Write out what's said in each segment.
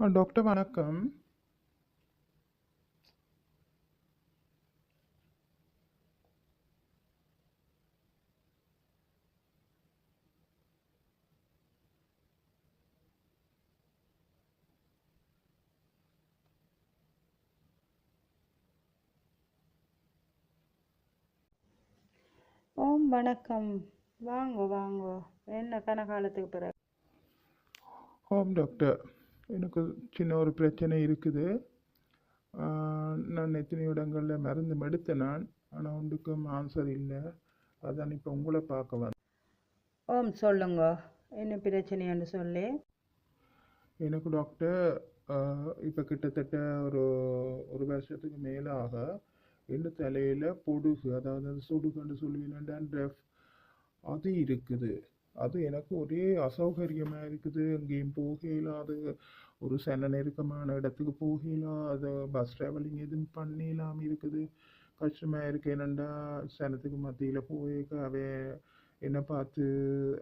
ஆ doctor வணக்கம். ஓம் வணக்கம். வாங்கோ வாங்கோ. என்ன கனகாலத்துக்கு பிறகு? ஹோம் டாக்டர். எனக்கு சின்ன ஒரு பிரச்சனை இருக்குது. நான் எத்தனையோ இடங்களில் மருந்து எடுத்தேன் நான் ஆனால் ஒன்றுக்கும் ஆன்சர் இல்லை. அதான் இப்போ உங்களை பார்க்க வந்தேன். ஓம் சொல்லுங்க. என்ன பிரச்சனைன்னு சொல்லி. எனக்கு டாக்டர் இப்போ கிட்டத்தட்ட ஒரு ஒரு வருஷத்துக்கு மேலாக என் தலையில் பொடுகு அதாவது சுடுகுன்னு சொல்லுவீங்கன்னா டேண்ட்ரஃப் அது இருக்குது. அது எனக்கு ஒரே அசௌகரியமாக இருக்குது. எங்கேயும் போகல அது ஒரு சன நெருக்கமான இடத்துக்கு போகல அது பஸ் ட்ராவலிங் எதுவும் பண்ணிடலாம் இருக்குது. கஷ்டமாக இருக்கு. என்னண்டா சனத்துக்கு மத்தியில் போயிருக்க அவ என்னை பார்த்து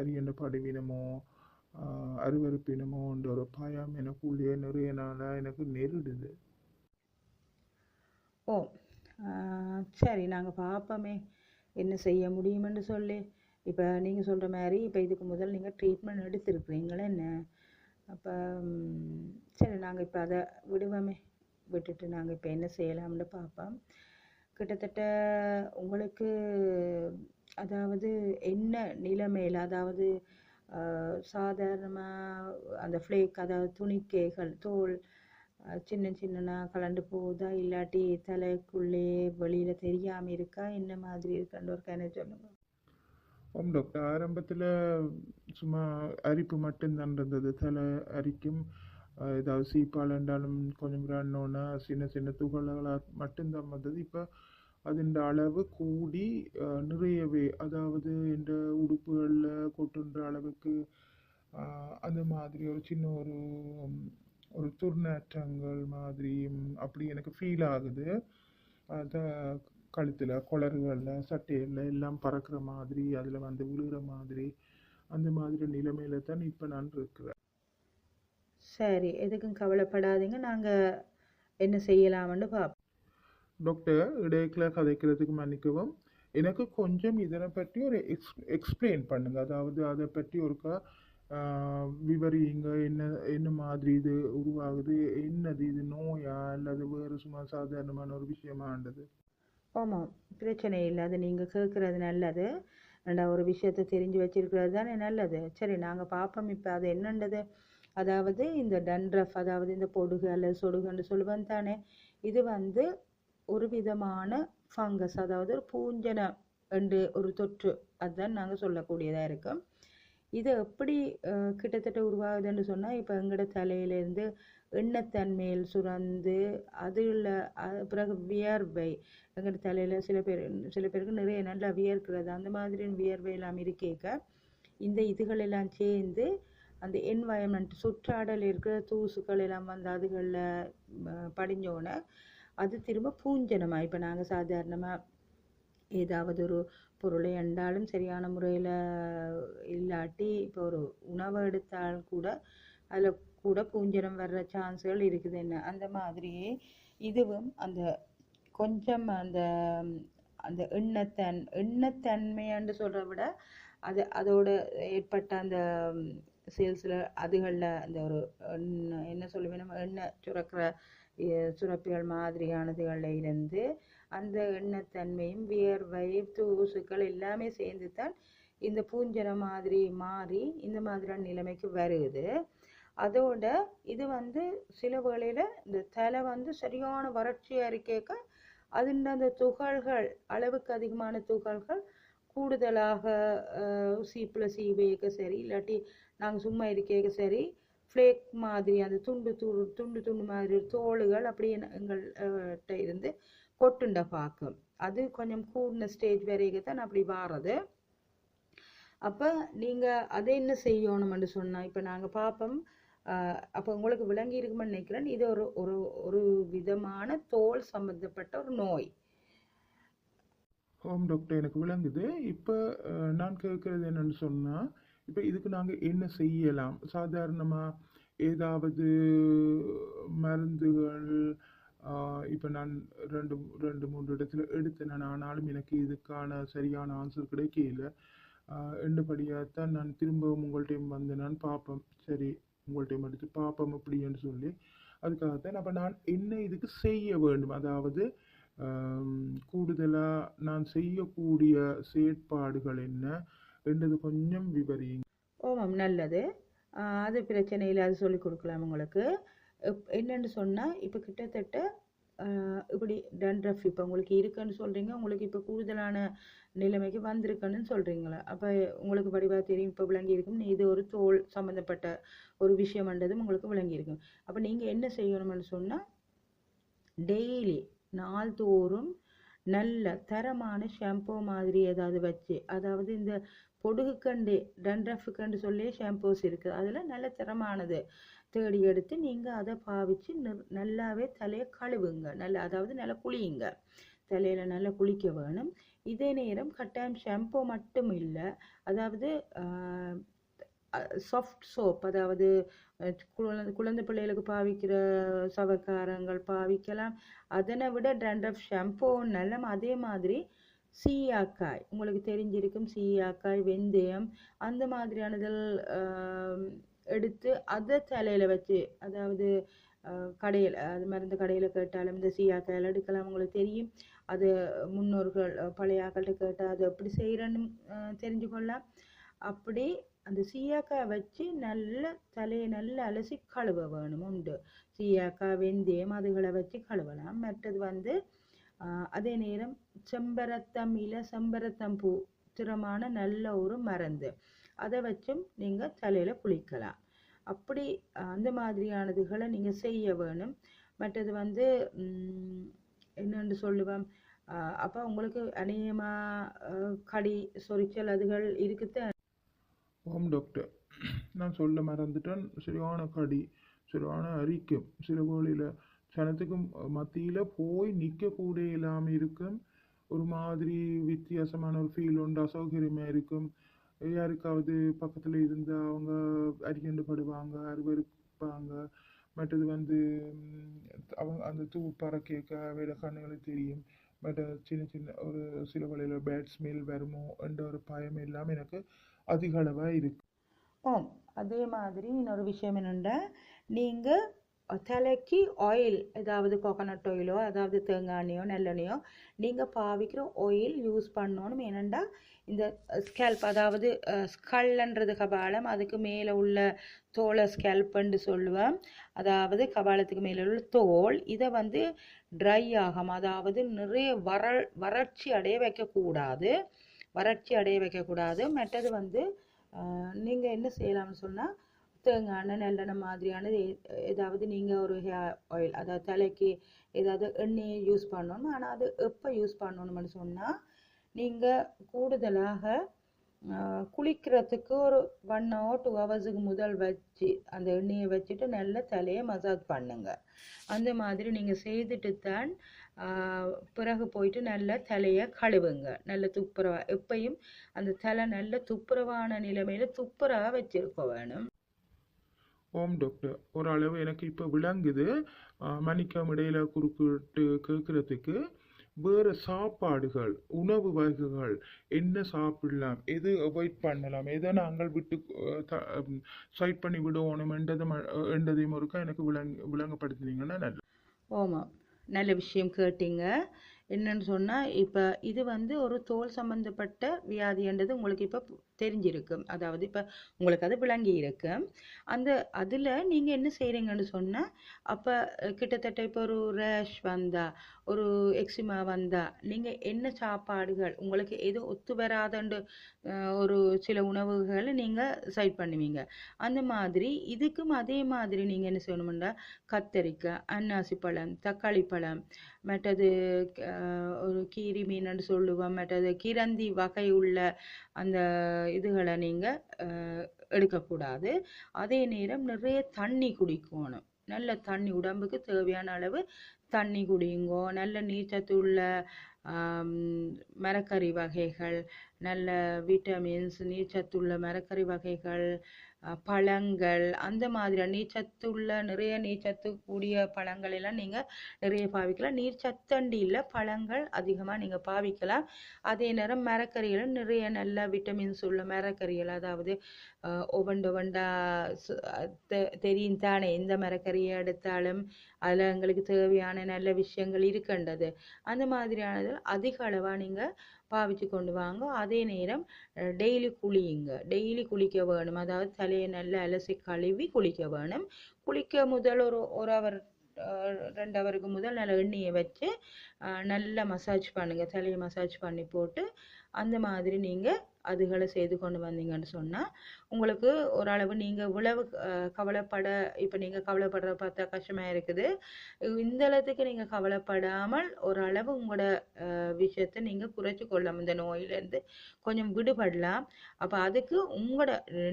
அரியண்ட படுவினமோ அருவறுப்பினமோன்ற ஒரு பயம் எனக்குள்ளேயே நிறைய நாளாக எனக்கு நெருடுது. ஓ சரி நாங்கள் பார்ப்போமே என்ன செய்ய முடியுமென்று சொல்லி. இப்போ நீங்கள் சொல்கிற மாதிரி இப்போ இதுக்கு முதல் நீங்கள் ட்ரீட்மெண்ட் எடுத்துருக்குறீங்களே என்ன? அப்போ சரி நாங்கள் இப்போ அதை விடுவோமே. விட்டுட்டு நாங்கள் இப்போ என்ன செய்யலாம்னு பார்ப்போம் கிட்டத்தட்ட உங்களுக்கு அதாவது என்ன நிலைமையில் அதாவது சாதாரணமாக அந்த ஃப்ளேக் அதாவது துணிக்கைகள் தோல் சின்ன சின்னனாக கலண்டு போகுதா? இல்லாட்டி தலைக்குள்ளே வெளியில் தெரியாமல் இருக்கா? என்ன மாதிரி இருக்கான்னு ஒரு கணக்கு சொல்லுங்கள் ஆம் டாக்டர் ஆரம்பத்தில் சும்மா அரிப்பு மட்டும்தான் இருந்தது தலை அரிக்கும் ஏதாவது சீப்பால் இருந்தாலும் கொஞ்சம் ரன்னோன்னா சின்ன சின்ன துகள்களாக மட்டும்தான் வந்தது இப்போ அதன் அளவு கூடி நிறையவே அதாவது இந்த உடுப்புகளில் கொட்டுன்ற அளவுக்கு அந்த மாதிரி ஒரு சின்ன ஒரு ஒரு துர்நாற்றங்கள் மாதிரியும் அப்படி எனக்கு ஃபீல் ஆகுது அதை கழுத்தில் குளறுகளில் சட்டையில் எல்லாம் பறக்கிற மாதிரி அதில் வந்து விழுகிற மாதிரி அந்த மாதிரி நிலைமையில தான் இப்போ நான் இருக்கிறேன். சரி எதுக்கும் கவலைப்படாதீங்க. நாங்கள் என்ன செய்யலாம்னு பார்ப்போம் டாக்டர் இடையில கதைக்கிறதுக்கு மன்னிக்கவும். எனக்கு கொஞ்சம் இதனை பற்றி ஒரு எக்ஸ் எக்ஸ்பிளைன் பண்ணுங்க. அதாவது அதை பற்றி ஒருக்கா விவரியுங்க. என்ன என்ன மாதிரி இது உருவாகுது? என்னது இது நோயா? அல்லது வேறு சும்மா சாதாரணமான ஒரு விஷயமாண்டது? ஆமாம் பிரச்சனை இல்லை. அது நீங்கள் கேட்குறது நல்லது. ரெண்டா ஒரு விஷயத்தை தெரிஞ்சு வச்சிருக்கிறது தானே நல்லது. சரி நாங்கள் பார்ப்போம் இப்போ அது என்னன்றது? அதாவது இந்த டன்ரஃப் அதாவது இந்த பொடுகு அல்லது சொடுகுன்னு சொல்லுவேன் தானே. இது வந்து ஒரு விதமான ஃபங்கஸ் அதாவது ஒரு பூஞ்சனை என்று ஒரு தொற்று. அதுதான் நாங்கள் சொல்லக்கூடியதாக இருக்கும் இது எப்படி கிட்டத்தட்ட உருவாகுதுன்னு சொன்னால் இப்போ எங்களோட தலையிலேருந்து எண்ணெய்த்தன்மையில் சுரந்து அதில் பிறகு வியர்வை. எங்கள் தலையில் சில பேர் சில பேருக்கு நிறைய நல்லா வியர்க்கிறது. அந்த மாதிரி வியர்வை எல்லாம் இருக்கேக்க. இந்த இதுகள் எல்லாம் சேர்ந்து அந்த என்வாயன்மெண்ட் சுற்றாடல் இருக்கிற தூசுக்கள் எல்லாம் வந்து அதுகளில் படிஞ்சோன்னே அது திரும்ப பூஞ்சனமாக இப்போ நாங்கள் சாதாரணமாக ஏதாவது ஒரு பொருளை என்றாலும் சரியான முறையில் இல்லாட்டி இப்போ ஒரு உணவை எடுத்தால் கூட அதில் கூட பூஞ்சனம் வர்ற சான்ஸ்கள் இருக்குதுன்னு அந்த மாதிரியே இதுவும் அந்த கொஞ்சம் அந்த அந்த எண்ணத்தன் எண்ணத்தன்மையான்னு சொல்கிறத விட அது அதோட ஏற்பட்ட அந்த சேல்ஸில் அதுகளில் அந்த ஒரு எண்ணெய் என்ன சொல்லுவேன் நம்ம? எண்ணெய் சுரக்கிற சுரப்பிகள் மாதிரியானதுகளில் இருந்து அந்த எண்ணத்தன்மையும் வியர்வை தூசுக்கள் எல்லாமே சேர்ந்து தான் இந்த பூஞ்சனை மாதிரி மாறி இந்த மாதிரியான நிலைமைக்கு வருது. அதோட இது வந்து சில வேளையில் இந்த தலை வந்து சரியான வறட்சியாக இருக்கேக்க அதில் அந்த துகள்கள் அளவுக்கு அதிகமான துகள்கள் கூடுதலாக சீப்பில் சீவேக்க e சரி இல்லாட்டி நாங்கள் சும்மா இருக்கேக்க சரி ஃப்ளேக் மாதிரி அந்த துண்டு துண்டு துண்டு துண்டு மாதிரி தோள்கள் அப்படியே எங்கள்கிட்ட இருந்து கொட்டுண்ட பார்க்கும் அது கொஞ்சம் கூடின ஸ்டேஜ் வரைக்கும் தான் அப்படி வாரது. அப்போ நீங்கள் அதை என்ன செய்யணும்னு சொன்னால் இப்போ நாங்கள் பார்ப்போம் அப்போ உங்களுக்கு விளங்கி இருக்குமென்னு நினைக்கிறேன். இது ஒரு ஒரு ஒரு விதமான தோல் சம்பந்தப்பட்ட ஒரு நோய். ஹோம் டாக்டர் எனக்கு விளங்குது. இப்போ நான் கேட்குறது என்னன்னு சொன்னால் இப்போ இதுக்கு நாங்கள் என்ன செய்யலாம்? சாதாரணமாக ஏதாவது மருந்துகள் இப்போ நான் ரெண்டு ரெண்டு மூன்று இடத்துல எடுத்தேன். நான் ஆனாலும் எனக்கு இதுக்கான சரியான ஆன்சர் கிடைக்கல. ரெண்டுபடியாகத்தான் நான் திரும்பவும் உங்கள்கிட்டையும் வந்து நான் பார்ப்பேன். சரி உங்கள்கிட்ட எடுத்து பார்ப்போம் அப்படின்னு சொல்லி. அதுக்காகத்தான் அப்போ நான் என்ன இதுக்கு செய்ய வேண்டும்? அதாவது கூடுதலாக நான் செய்யக்கூடிய செயற்பாடுகள் என்ன என்றது கொஞ்சம் விவரிங்க ஓமம் நல்லது. அது பிரச்சனை இல்லை அது சொல்லிக் கொடுக்கலாம் உங்களுக்கு. என்னென்னு சொன்னால் இப்போ கிட்டத்தட்ட இப்படி டன்ரஃப் இப்போ உங்களுக்கு இருக்குன்னு சொல்கிறீங்க உங்களுக்கு இப்போ கூடுதலான நிலைமைக்கு வந்திருக்குன்னு சொல்கிறீங்களா அப்போ உங்களுக்கு படிவாக தெரியும் இப்போ விளங்கி இருக்கும். இது ஒரு தோல் சம்மந்தப்பட்ட ஒரு விஷயம்ன்றதும் உங்களுக்கு விளங்கி இருக்கும். அப்போ நீங்கள் என்ன செய்யணும்னு சொன்னால் டெய்லி நாள்தோறும் நல்ல தரமான ஷாம்பூ மாதிரி ஏதாவது வச்சு அதாவது இந்த பொடுகுக்கண்டு டன்ரஃபுக்கண்டு சொல்லி ஷாம்பூஸ் இருக்குது அதில் நல்ல தரமானது. தேடி எடுத்து நீங்கள் அதை பாவிச்சு நல்லாவே தலையை கழுவுங்க. நல்லா அதாவது நல்லா குளியுங்க. தலையில் நல்லா குளிக்க வேணும். இதே நேரம் கட்டாயம் ஷாம்பு மட்டும் இல்லை அதாவது சாஃப்ட் சோப் அதாவது குழந்தை குழந்தை பிள்ளைகளுக்கு பாவிக்கிற சவக்காரங்கள் பாவிக்கலாம். அதனை விட டேண்ட்ரஃப் ஷாம்பு நல்ல அதே மாதிரி சீயாக்காய். உங்களுக்கு தெரிஞ்சிருக்கும் சீயாக்காய் வெந்தயம் அந்த மாதிரியானதில் எடுத்து அதை தலையில் வச்சு அதாவது கடையில் அது மருந்து கடையில் கேட்டாலும் இந்த சீயாக்காயில் எடுக்கலாம் உங்களுக்கு தெரியும். அது முன்னோர்கள் பழைய ஆக்கள்கிட்ட கேட்டால் அது எப்படி செய்கிறேன்னு தெரிஞ்சு கொள்ளலாம். அப்படி அந்த சீயாக்காய் வச்சு நல்ல தலையை நல்லா அலசி கழுவ வேணும் உண்டு. சீயாக்காய் வெந்தயம் அதுகளை வச்சு கழுவலாம். மற்றது வந்து அதே நேரம் செம்பரத்தம் இல செம்பரத்தம் பூ திறமான நல்ல ஒரு மருந்து. அதை வச்சும் நீங்கள் தலையில் குளிக்கலாம். அப்படி அந்த மாதிரியானதுகளை நீங்கள் செய்ய வேணும். மற்றது வந்து என்னென்று சொல்லுவேன் அப்போ உங்களுக்கு அநேகமாக கடி சொரிச்சல் அதுகள் இருக்குது ஹோம் டாக்டர் நான் சொல்ல மறந்துட்டேன். சரியான கடி சரியான அரிக்கும் சில கோழியில் சனத்துக்கும் மத்தியில் போய் நிற்கக்கூட இல்லாமல் இருக்கும். ஒரு மாதிரி வித்தியாசமான ஒரு ஃபீல் உண்டு அசௌகரியமாக இருக்கும். யாருக்காவது பக்கத்தில் இருந்தால் அவங்க அரிகண்டு படுவாங்க அருவருப்பாங்க. மற்றது வந்து அவங்க அந்த தூ பறக்க வேற கண்ணுகளுக்கு தெரியும். பட் சின்ன சின்ன ஒரு சில வழியில் பேட் ஸ்மெல் வருமோ என்ற ஒரு பயம் இல்லாமல் எனக்கு அதிக அளவாக இருக்கு. ஓம் அதே மாதிரி இன்னொரு விஷயம் என்னென்னா நீங்கள் தலைக்கு ஆயில் ஏதாவது கோகனட் ஆயிலோ அதாவது தேங்காய் எண்ணெயோ நல்லெண்ணெயோ நீங்கள் பாவிக்கிற ஆயில் யூஸ் பண்ணணும். ஏனெண்டா இந்த ஸ்கேல்ப் அதாவது ஸ்கல்ன்றது கபாலம் அதுக்கு மேலே உள்ள தோலை ஸ்கேல்ப்புன்னு சொல்லுவேன் அதாவது கபாலத்துக்கு மேலே உள்ள தோல் இதை வந்து ட்ரை ஆகும் அதாவது நிறைய வறள் வறட்சி அடைய வைக்கக்கூடாது. வறட்சி அடைய வைக்கக்கூடாது. மற்றது வந்து நீங்கள் என்ன செய்யலாம்னு சொன்னால் தேங்காய் நல்லெண்ணெய் மாதிரியானது எ- ஏதாவது நீங்கள் ஒரு ஹேர் ஆயில் அதாவது தலைக்கு ஏதாவது எண்ணெயை யூஸ் பண்ணணும். ஆனால் அது எப்போ யூஸ் பண்ணணும்னு சொன்னால் நீங்கள் கூடுதலாக குளிக்கிறதுக்கு ஒரு ஒன் ஹவர் டூ ஹவர்ஸுக்கு முதல் வச்சு அந்த எண்ணெயை வச்சுட்டு நல்ல தலையை மசாஜ் பண்ணுங்க. அந்த மாதிரி நீங்கள் செய்துட்டு தான் பிறகு போயிட்டு நல்ல தலையை கழுவுங்க. நல்ல துப்புரவா எப்பயும் அந்த தலை நல்ல துப்புரவான நிலைமையில் துப்புரவாக வச்சிருக்க வேணும். ஓம் டாக்டர். ஓரளவு எனக்கு இப்போ விளங்குது. மணிக்கம் இடையில் குறுக்கிட்டு கேட்குறதுக்கு வேறு சாப்பாடுகள் உணவு வகைகள் என்ன சாப்பிடலாம் எது அவாய்ட் பண்ணலாம் எதை நாங்கள் விட்டு சைட் பண்ணி விடுவோம் என்றது ம- என்றதையும் ஒருக்கா எனக்கு விளங் விளங்கப்படுத்தினீங்கன்னா நல்ல ஆமாம் நல்ல விஷயம் கேட்டீங்க. என்னன்னு சொன்னால் இப்போ இது வந்து ஒரு தோல் சம்மந்தப்பட்ட வியாதின்றது உங்களுக்கு இப்போ தெரிஞ்சிருக்கும். அதாவது இப்போ உங்களுக்கு அது விளங்கி இருக்கு. அந்த அதில் நீங்கள் என்ன செய்கிறீங்கன்னு சொன்னால் அப்போ கிட்டத்தட்ட இப்போ ஒரு ரேஷ் வந்தால் ஒரு எக்ஸிமா வந்தால் நீங்கள் என்ன சாப்பாடுகள் உங்களுக்கு எதுவும் ஒத்து வராதண்டு ஒரு சில உணவுகளை நீங்கள் சைட் பண்ணுவீங்க. அந்த மாதிரி இதுக்கும் அதே மாதிரி நீங்கள் என்ன செய்யணும்னா கத்தரிக்காய் அன்னாசி பழம் தக்காளி பழம் மற்றது ஒரு கீரி மீன்னு சொல்லுவோம் மற்றது கிரந்தி வகை உள்ள அந்த இதுகளை நீங்கள் எடுக்கக்கூடாது. அதே நேரம் நிறைய தண்ணி குடிக்கணும். நல்ல தண்ணி உடம்புக்கு தேவையான அளவு தண்ணி குடிங்கோ நல்ல நீச்சத்து உள்ள மரக்கறி வகைகள் நல்ல விட்டமின்ஸ் நீச்சத்துள்ள மரக்கறி வகைகள் பழங்கள் அந்த மாதிரி நீர்ச்சத்து உள்ள நிறைய நீர்ச்சத்து கூடிய பழங்கள் எல்லாம் நீங்கள் நிறைய பாவிக்கலாம். நீர்ச்சத்தண்டி இல்லை பழங்கள் அதிகமாக நீங்கள் பாவிக்கலாம். அதே நேரம் மரக்கறிகளும் நிறைய நல்ல விட்டமின்ஸ் உள்ள மரக்கறிகள் அதாவது ஒவ்வொண்டு ஒவ்வொண்டா சு- தெ- தெரியும் தானே எந்த மரக்கறியை எடுத்தாலும் அதில் எங்களுக்கு தேவையான நல்ல விஷயங்கள் இருக்கின்றது. அந்த மாதிரியானது அதிக அளவாக நீங்கள் பாவிச்சு கொண்டு வாங்க. அதே நேரம் டெய்லி குளியுங்க. டெய்லி குளிக்க வேணும். அதாவது தலையை நல்லா அலசி கழுவி குளிக்க வேணும். குளிக்க முதல் ஒரு ஒரு அவர் ரெண்டு அவருக்கு முதல் நல்ல எண்ணெயை வச்சு நல்லா மசாஜ் பண்ணுங்கள் தலையை மசாஜ் பண்ணி போட்டு அந்த மாதிரி நீங்கள் அதுகளை செய்து கொண்டு வந்தீங்கன்னு சொன்னால் உங்களுக்கு ஓரளவு நீங்கள் இவ்வளவு கவலைப்பட இப்போ நீங்கள் கவலைப்படுற பார்த்தா கஷ்டமாக இருக்குது. இந்த அளவுக்கு நீங்கள் கவலைப்படாமல் ஓரளவு உங்களோட விஷயத்தை நீங்கள் குறைச்சி கொள்ளலாம். இந்த நோயிலேருந்து கொஞ்சம் விடுபடலாம். அப்போ அதுக்கு உங்களோட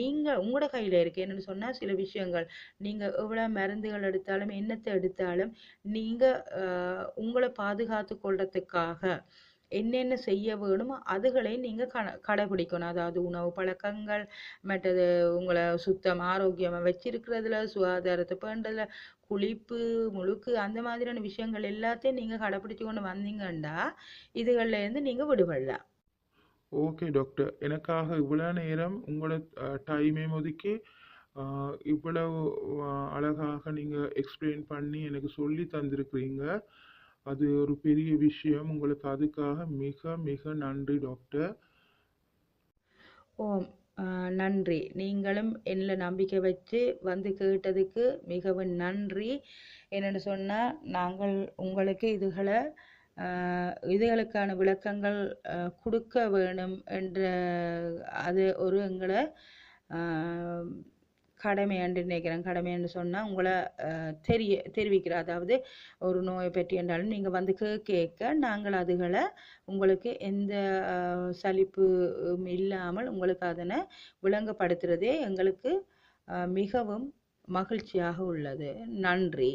நீங்கள் உங்களோட கையில் இருக்கு. என்னென்னு சொன்னால் சில விஷயங்கள். நீங்கள் எவ்வளோ மருந்துகள் எடுத்தாலும் என்னத்தை எடுத்தாலும் நீங்கள் உங்களை பாதுகாத்து கொள்றதுக்காக என்னென்ன செய்ய வேணுமோ அதுகளை நீங்கள் கட கடைபிடிக்கணும். அதாவது உணவு பழக்கங்கள் மற்றது உங்களை சுத்தம் ஆரோக்கியமாக வச்சிருக்கிறதுல சுகாதாரத்தை பேண்டதுல குளிப்பு முழுக்கு அந்த மாதிரியான விஷயங்கள் எல்லாத்தையும் நீங்கள் கடைப்பிடிச்சு கொண்டு வந்தீங்கன்னா இதுகள்லேருந்து நீங்கள் விடுபடலாம். Okay doctor. எனக்காக இவ்வளோ நேரம் உங்களோட டைமே ஒதுக்கி இவ்வளவு அழகாக நீங்கள் எக்ஸ்பிளைன் பண்ணி எனக்கு சொல்லி தந்திருக்கிறீங்க. அது ஒரு பெரிய விஷயம். உங்களுக்கு அதுக்காக மிக மிக நன்றி டாக்டர் ஓம் நன்றி. நீங்களும் என்னில் நம்பிக்கை வச்சு வந்து கேட்டதுக்கு மிகவும் நன்றி. என்னென்னு சொன்னால் நாங்கள் உங்களுக்கு இதுகளை இதுகளுக்கான விளக்கங்கள் கொடுக்க வேணும் என்ற அது ஒரு எங்களை கடமையாண்டு நினைக்கிறேன். கடமையாண்டு சொன்னால் உங்களை தெரிய தெரிவிக்கிற அதாவது ஒரு நோயை பற்றி என்றாலும் நீங்கள் வந்து கேட்க நாங்கள் அதுகளை உங்களுக்கு எந்த சலிப்பு இல்லாமல் உங்களுக்கு அதனை விளங்கப்படுத்துறதே எங்களுக்கு மிகவும் மகிழ்ச்சியாக உள்ளது. நன்றி.